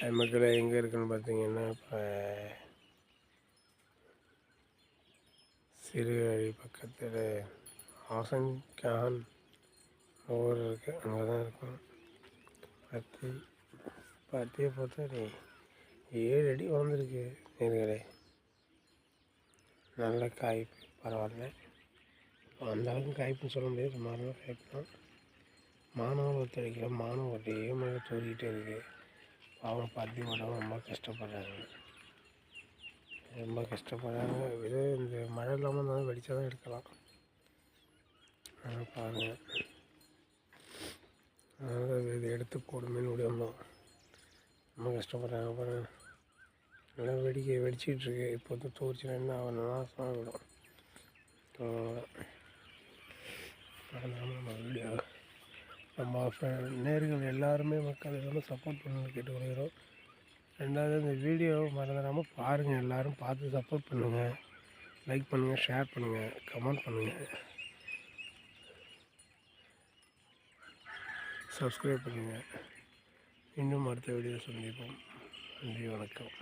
அது மக்களை எங்கே இருக்குன்னு பார்த்தீங்கன்னா இப்போ சிறுகழி பக்கத்தில் ஆசன்கான் ஊர் இருக்குது அங்கே தான் இருக்கும். பத்தி பத்தியை பொறுத்தவரை ஏழு அடி வந்திருக்கு நேர்களே. நல்ல காய்ப்பு. பரவாயில்ல. அந்த அளவுக்கு காய்ப்புன்னு சொல்ல முடியாது. சுமாரான காய்ப்பு தான். மானவர் ஒத்துழைக்கல மானம் ஒரே மழை தூரிக்கிட்டே இருக்குது அவங்க பாட்டி போட்டவங்க ரொம்ப கஷ்டப்படுறாங்க ரொம்ப கஷ்டப்படுறாங்க இது இந்த மழை இல்லாமல் இருந்தாலும் வெடிச்சா தான் எடுக்கலாம். அதனால் பாருங்கள் அதனால் இதை எடுத்து போடுமேனு ஓடி ரொம்ப கஷ்டப்படுறாங்க பாருங்கள் நல்லா வெடிக்க வெடிச்சிக்கிட்டு இப்போ வந்து தூரிச்சுனா என்ன ஆகணும்னா நாசமாக விடும் நம்ம நேர்கள் எல்லாருமே மக்கள் எல்லாமே சப்போர்ட் பண்ணணும்னு கேட்டுக்கொள்கிறோம் ரெண்டாவது இந்த வீடியோ மறந்துடாமல் பாருங்கள் எல்லோரும் பார்த்து சப்போர்ட் பண்ணுங்கள் லைக் பண்ணுங்கள் ஷேர் பண்ணுங்கள் கமெண்ட் பண்ணுங்கள் சப்ஸ்கிரைப் பண்ணுங்கள் இன்னும் அடுத்த வீடியோ சந்திப்போம். நன்றி வணக்கம்.